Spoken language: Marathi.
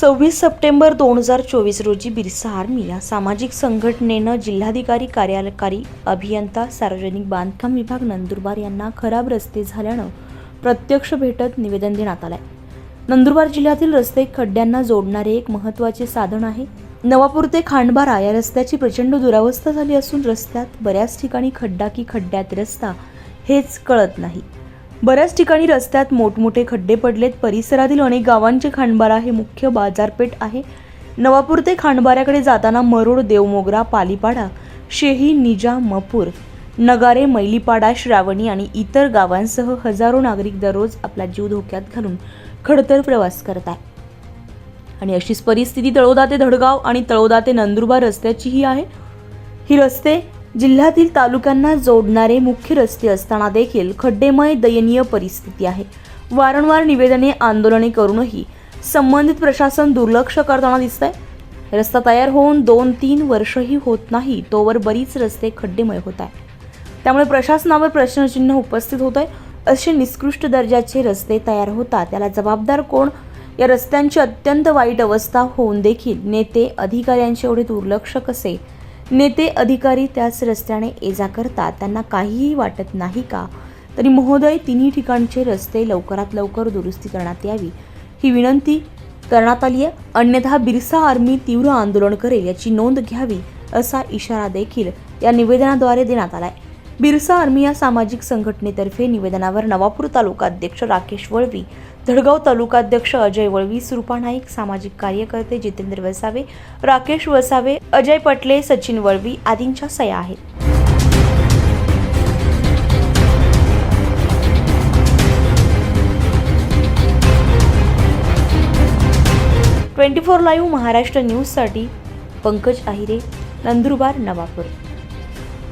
सव्वीस सप्टेंबर दोन हजार चोवीस रोजी बिरसा आर्मी या सामाजिक संघटनेनं जिल्हाधिकारी कार्यकारी अभियंता सार्वजनिक बांधकाम विभाग नंदुरबार यांना खराब रस्ते झाल्यानं प्रत्यक्ष भेटत निवेदन देण्यात आलंय. नंदुरबार जिल्ह्यातील रस्ते खड्ड्यांना जोडणारे एक महत्त्वाचे साधन आहे. नवापूर ते खांडबारा या रस्त्याची प्रचंड दुरावस्था झाली असून रस्त्यात बऱ्याच ठिकाणी खड्डा की खड्ड्यात रस्ता हेच कळत नाही. बऱ्याच ठिकाणी रस्त्यात मोठमोठे खड्डे पडलेत. परिसरातील अनेक गावांचे खांडबारा हे मुख्य बाजारपेठ आहे. नवापूर ते खांडबाऱ्याकडे जाताना मरुड देवमोगरा पालीपाडा शेही निजा मपूर नगारे मैलीपाडा श्रावणी आणि इतर गावांसह हजारो नागरिक दररोज आपला जीव धोक्यात घालून खडतर प्रवास करत आणि अशीच परिस्थिती तळोदा ते धडगाव आणि तळोदा ते नंदुरबार रस्त्याचीही आहे. ही रस्ते जिल्ह्यातील तालुक्यांना जोडणारे मुख्य रस्ते असताना देखील खड्डेमय दयनीय परिस्थिती आहे. वारंवार निवेदने आंदोलने करूनही संबंधित प्रशासन दुर्लक्ष करताना दिसतंय. रस्ता तयार होऊन दोन तीन वर्षही होत नाही तोवर बरीच रस्ते खड्डेमय होत आहे त्यामुळे प्रशासनावर प्रश्नचिन्ह उपस्थित होत आहे असे निकृष्ट दर्जाचे रस्ते तयार होतात त्याला जबाबदार कोण? या रस्त्यांची अत्यंत वाईट अवस्था होऊन देखील नेते अधिकाऱ्यांचे एवढे दुर्लक्ष कसे? नेते अधिकारी त्याच रस्त्याने ये जा करतात. त्यांना काहीही वाटत नाही का? तरी महोदय तिन्ही ठिकाणचे रस्ते लवकरात लवकर दुरुस्ती करण्यात यावी. ही विनंती करण्यात आली आहे. अन्यथा बिरसा आर्मी तीव्र आंदोलन करेल याची नोंद घ्यावी असा इशारा देखील या निवेदनाद्वारे देण्यात आला आहे. बिरसा आर्मी या सामाजिक संघटनेतर्फे निवेदनावर नवापूर तालुका अध्यक्ष राकेश वळवी धडगाव तालुकाध्यक्ष अजय वळवी सुरुपा नाईक सामाजिक कार्यकर्ते जितेंद्र वसावे राकेश वसावे अजय पटले सचिन वळवी आदींच्या सया आहेत. ट्वेंटी फोर लाईव्ह महाराष्ट्र न्यूजसाठी पंकज आहिरे नंदुरबार नवापूर.